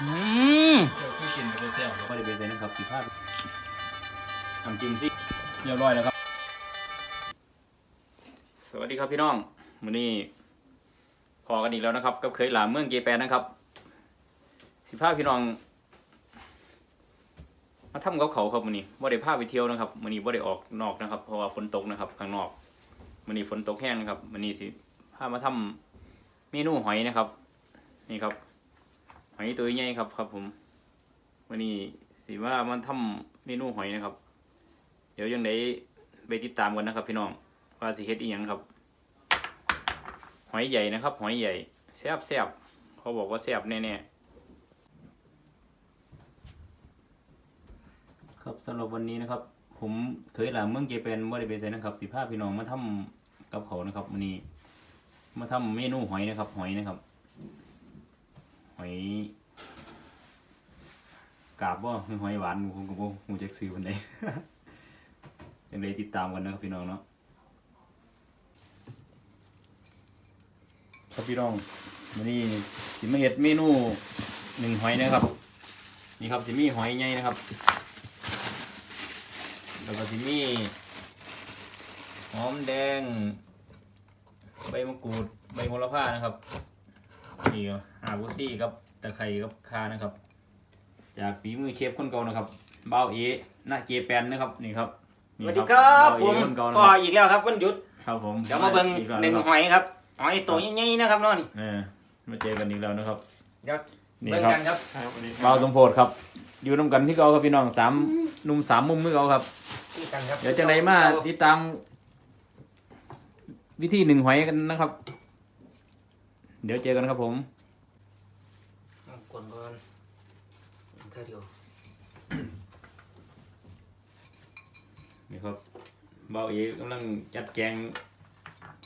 อืมเดี๋ยวคือกินกับเที่ยวก็ได้ไปใส่นะครับสีผ้าน้ำจิ้มซิเรียบร้อยแล้วครับ สวัสดีครับพี่น้องมื้อนี้พอกันอีกแล้วนะครับ กับเคยหลามเมืองเกแปนนะครับ สิพาพี่น้อง มาทำกับเขาครับมื้อนี้บ่ได้พาพไปเที่ยวนะครับมื้อนี้บ่ได้ออกนอกนะครับ เพราะว่าฝนตกนะครับข้างนอกมื้อนี้ฝนตกแห้งนะครับมื้อนี้สิพามาทำเมนูหอยนะครับ นี่ครับ หอยตัวใหญ่ครับครับผมวันนี้สิว่ามันทำเมนูหอยนะครับ เดี๋ยวยังไดไปติดตามกันนะครับ พี่น้องว่าสิเฮ็ดอีหยังครับ หอยใหญ่นะครับ หอยใหญ่แซ่บแซ่บเขาบอกว่าแซ่บแน่ๆครับสำหรับวันนี้นะครับ ผมเคยหลามเมืองเจแปนบ่ได้ไปใส่นะครับสิพาพี่น้องมาทำกับเขานะครับวันนี้ มาทำเมนูหอยนะครับ หอยนะครับ หอยกาบว่าหอยหวานผมก็บ่ฮู้จักซื้อมันได้ยังได้ติดตามกันนะครับพี่น้องเนาะครับพี่น้องวันนี้สิมาเฮ็ดเมนูหนึ่งหอยนะครับ นี่ครับสิมีหอยใหญ่นะครับ แล้วก็สิมีหอมแดง ใบมะกรูดใบโหระพานะครับ นี่อาบูซี่กับตะไคร้กับคานะครับ จากฝีมือเชฟคนเก่านะครับเบาวเอหน้าเจแปนนะครับนี่ครับสนี่วัสดีครับเาผเอมคนเก่านะพคอรับอีกแล้วครับวันหยุดครับผมเดี๋ยวมาเบิ่งอีกแล้วหนึ่งนะครับหอยครับหอยตัวใหญ่ๆนะครับน้องนี่เออมาเจอกันอีกแล้วนะครับเดี๋ยวนี่เบิ่งครับกันครับครับวันนี้เบาวสมโพธครับ อยู่นำกันที่เก่าครับพี่น้องสามหนุ่มสามมุมมือเก่าครับคุยกันครับเดี๋ยวจังไรมาติดตาม วิธีหนึ่งหอยกันนะครับ เดี๋ยวเจอกันครับผมเอากวนก่อนแค่เดียวนี่ครับเบาเอกำลังจัดแจง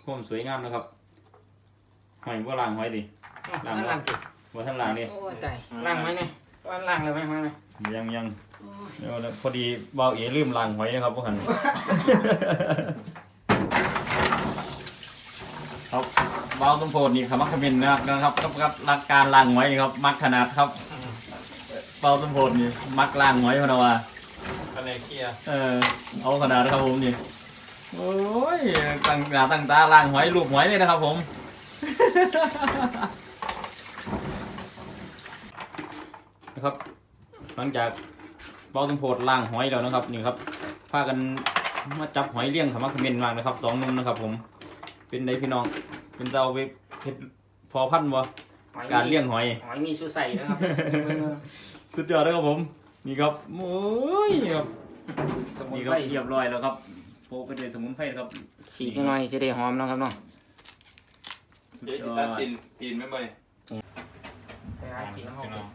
พวมสวยงามนะครับหอยว่าล่างหอยดิอ้าวนั่นล่างจิว่าท่านล่างนี่โอ้ยตายล่างไหมเนี่ยว่าล่างเลยไหมมาไหมยังยังเดี๋ยวนะพอดีเบาเอลืมล่างหอยนะครับพวกหัน ครับ เบาสมโพธนี่ขมักเขมินนะครับกับกับหลักการล่างหอยนี่ครับ มักขนาดครับเบาสมโพธนี่มักล่างหอยพะนะว่าคะแนนเคลียร์เออเอาขนาดนะครับผมนี่โอ้ยตั้งหน้าตั้งตาล่างหอยลูกหอยเลยนะครับผมนะครับ หลังจากเบาสมโพดล่างหอยแล้วนะครับนี่ครับพากันมาจับหอยเลี้ยงขมักเขม้นมากนะครับสองหนุ่มนะครับผมเป็นไดพี่น้อง เป็นเจ้าไปเฮ็ดพอพันธุ์บ่หอยการเลี้ยงหอย หอยมีชูใส่นะครับสุดยอดเลยครับผม นี่ครับโอ้ยนี่ครับสมุนนี่คไพรับรเรียบร้อยแล้วครับโปะไปด้วยสมุนไพรครับฉีกหน่อยจะได้หอมเนาะครับน้องเดี๋ยวจะตัดตีนตีนไม่บ่อยไปหากินน้ำหอม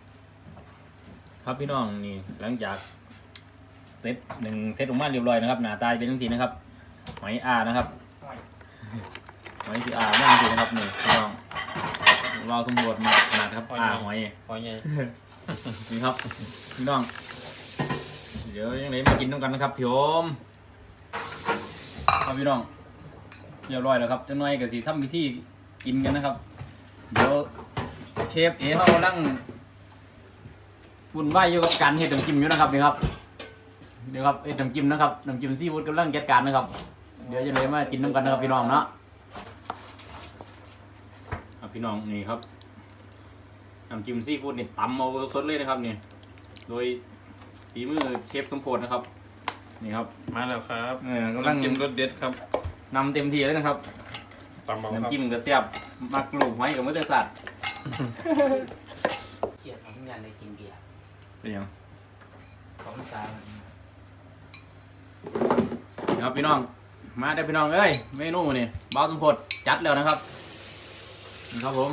ครับพี่น้องนี่หลังจากเซตหนึ่งเซตออกมาเรียบร้อยนะครับหน้าตาเป็นทั้งสีนะครับหอยอานะครับหอย หอยสีอาไม่ทั้งสีนะครับนี่พี่น้องเราสำรวจมาขนาดครับอาหอยหอยใหญ่นี่ครับพี่น้อง เดี๋ยวยังไงมากินน้ำกันนะครับพี่โอมครับพี่น้องเรียบร้อยแล้วครับเจะน้อยกับสีทำพิธีกินกันนะครับ เดี๋ยวเชฟเอ๋เขากำลังวุ่นวายอยู่กับการเห็ดน้ำจิ้มอยู่นะครับนี่ครับเดี๋ยวครับเห็ดน้ำจิ้มนะครับน้ำจิ้มซีฟู้ดกำลังจัดการนะครับ เดี๋ยวจะเลยมากินน้ำกันนะครับพี่น้องเนาะครับ พี่น้องนี่ครับน้ำจิ้มซีฟู้ดนี่ตำเอาสดเลยนะครับนี่โดยฝีมือเชฟสมโพธนะครับ นี่ครับมาแล้วครับเออกำลังน้ำจิ้มรสเด็ดครับนำเต็มที่เลยนะครับตำเบาครับน้ำจิ้มกระเสียบมักลูกไว้กับมือเตอสัตว์เขียดของยันได้กินเบียร์เป็นยังของสาวนี่ครับพี่น้อง มาได้อพี่น้องเอ้ยเมนูนี่บ้าวสมโพธจัดแล้วนะครับนี่ ครับผม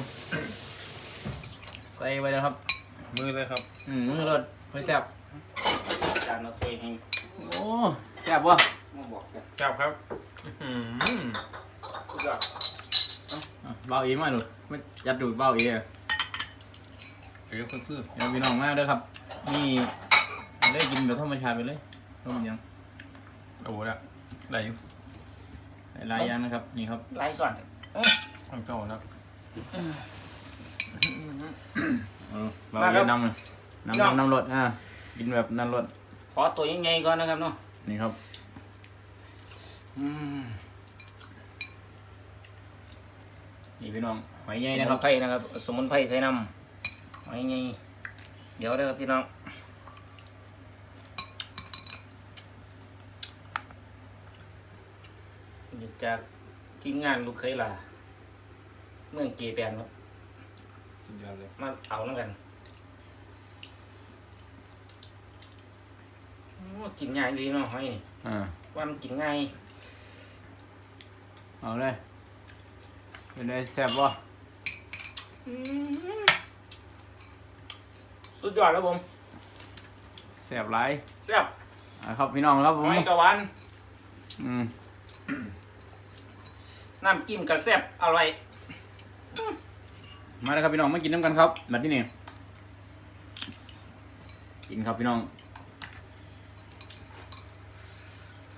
ใส่ไว้นะครับ มือเลยครับ อืมมือรสไว้แซ่บจานเราถ้วยให้โอ้แซ่บวะมาบอกกันจับครับอืมสุดยอดอะบ้าวเอมาดูมาจัดดูบ้าวเอเดี๋ยวคนซื้อเดี๋ยวพี่น้องมาเด้อครับ นี่ได้กินแบบธรรมชาติไปเลยเพราะมันยังโอ้โหละได้อยู่หลายๆอย่างนะครับ นี่ครับไล่ส่วนต้องเจ้าแล้ว เออเรามาครัเยบนำเลยพี่น้องนำนำนำรถอ่ากินแบบนั่นรถขอตัวใหญ่ๆก่อนนะครับเนาะนี่ครับอืมนี่พี่น้องหอยใหสญ่มุนะครันบไพรนะครับ สมุนไพรใส่น้ำไว้ไงเดี๋ยวเด้อครับพี่น้องนี่จากทีมงานลูกเคยล่ะ เมืองเกแปนครับสุดยอดเลยมาเอาแล้วกันโอ้กินง่ายดีเนาะหอยนี่อ่าว่ามันกินง่ายเอาเลยเป็นไงแซ่บบ่สุดยอดครับผมแซ่บหลายแซ่บอ่าครับพี่น้องครับผหมอยกะหวานอืม น้ำจิ้มกระแซ่บอร่อย มาเลยครับพี่น้องมากินน้ำกันครับแบบนี้นี่กินครับพี่น้อง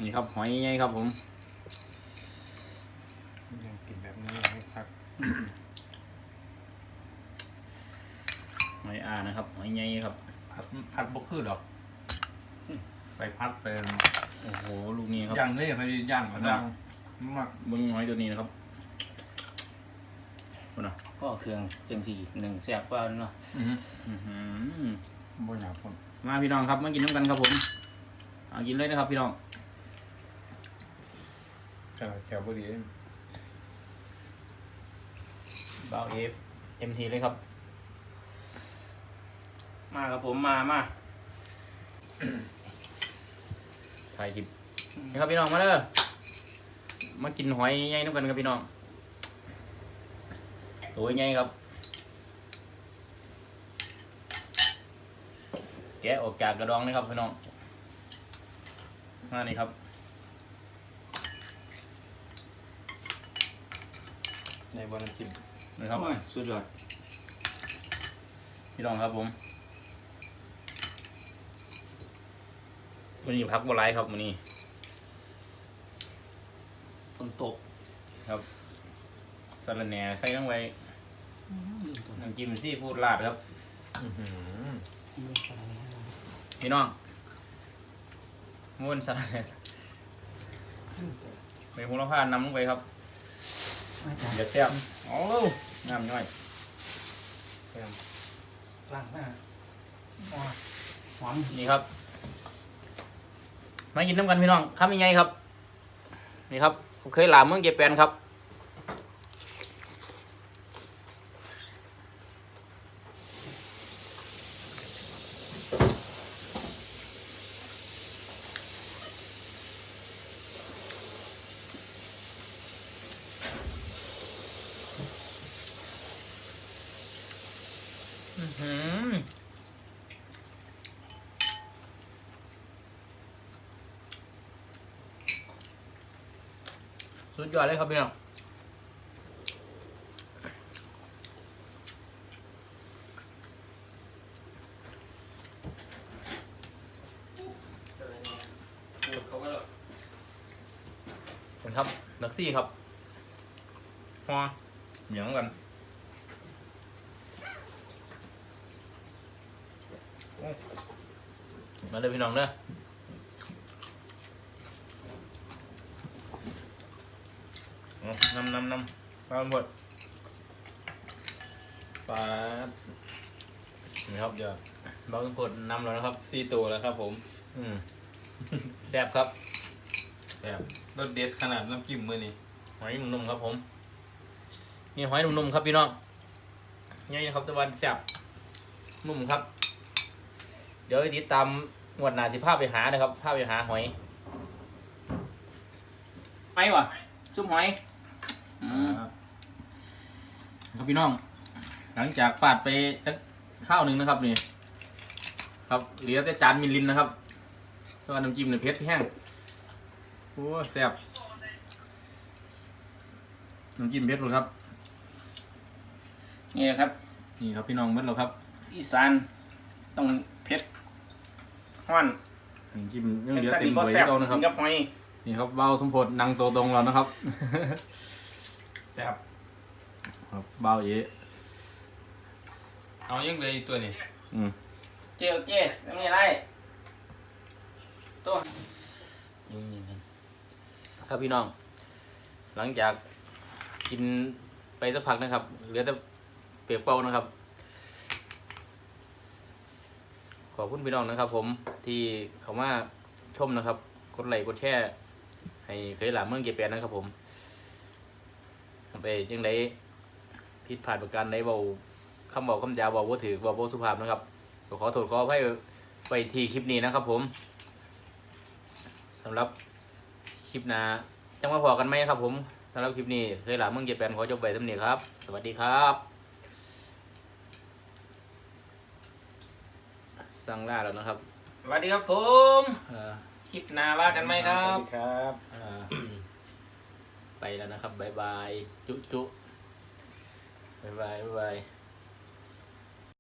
นี่ครับหอยใหญ่ครับผมยังกินแบบนี้ให้พักหอยอานะครับหอยใหญ่ครับพัดพัดบกคือหรอกไปพัดเป็นโอ้โหลูกนี้ครับย่างเลยไปย่างก็ดังมากเบิ้งหอยตัวนี้นะครับ คุณน่ะก็เครื่องจังสี่หนึ่งแซ่บกว่าเนาะอือฮึอื้อหือบ่อยากคนมาพี่น้องครับมากินน้ำกันครับผมเอากินเลยนะครับพี่น้องขนาดแขวบ่ดีเบาเอฟเต็มทีเลยครับ มาครับผมมามาถ่ายคลิปนี่ครับพี่น้องมาเด้อมากินหอยใหญ่น้ำกันครับพี่น้อง ตัวใหญ่ครับ แกะออกจากกระดองนี่ครับพี่น้องมานี่ครับในบ่น้ำจิ้มนี่ครับโอ้ยสุดยอดพี่น้องครับผมวันนี้พักบัวไลครับวันนี้ฝนตกครับสลัดแหน่ใส่ลงไป น้ำจิ้มซีฟู้ดราดครับอื้อหือพี่น้องม้วนสลัดแหน่ใบโหระพานำลงไปครับเดี๋ยวแซ่บโอ้น้ำย่อยล้างหน้าว้าหอมนี่ครับ มากินน้ำกันพี่น้องครับยังไงครับ นี่ครับผมเคยหลามเมืองเจแปนครับ สุดยอดเลยครับพี่น้องครับนักซี่ครับฮอเหมียงกันโอ้ มาเลยพี่น้องเด้อเอานำนำนำปลาหมดปลานี่ครับเดี๋ยวเบาทุกคนนำแล้วนะครับสี่ตัวแล้วครับ ผม อืมแซ่บครับแบบรสเด็ดขนาดน้ำจิ้มมื้อนี้หอยหนุ่มๆครับ ผม นี่หอยหนุ่มๆครับพี่น้องนี่นะครับตะวันแซ่บนุ่มครับเดี๋ยวติดตามงวดหนาสิภาพไปหานะครับภาพไปหาหอยไปวะจุ่มหอยอืมครับพี่น้อง หลังจากปาดไปสักข้าวหนึ่งนะครับนี่ ครับเหลือแต่จานมิลลินนะครับแล้วก็น้ำจิ้มเนี่ยเผ็ดแห้งโอ้แซ่บน้ำจิ้มเผ็ดหมดครับ นี่นะครับ นี่ครับพี่น้องเมื่อเราครับ อีสานต้องเผ็ด ห้อนน้ำจิ้มยังเผ็เหดลือสันเต็นิมบถ้วยแซ่บเรานะครับกินกับหอยนี่ครับเบาสมพลนั่งตัวตรงแล้วนะครับแซ่บครับเบาเยะเอายังเหลยตัวนี้อืมเจ๊เจ๊ทำไงไรตัวยิงยิงกันครับพี่น้อง หลังจากกินไปสักพักนะครับ เหลือแต่เปียกเป้านะครับ ขอบคุณพี่น้องนะครับ ผมที่เขามาชมนะครับ กดไลค์กดแชร์ให้เคยหลามเมืองเก็บแปดนะครับ ผมไปยังไงผิดพลาดประการใดเบาคำบอกคำจาเบาบ่าถือเบาบ่าสุภาพนะครับก็ขอโทษขออภัยไปทีคลิปนี้นะครับผมสำหรับคลิปหน้าจังมาพอกันไหมครับผมสำหรับคลิปนี้เคยหลามเมืองเก็บแปดขอจบไปเท่านี้ครับ สวัสดีครับ สั่งล่าแล้วนะครับสวัสดีครับผมเอ่อคลิปหน้าว่ากันไหมครับสวัสดีครับอ่าไปแล้วนะครับบ๊ายบาย จุจุบ๊ายบายบ๊ายบาย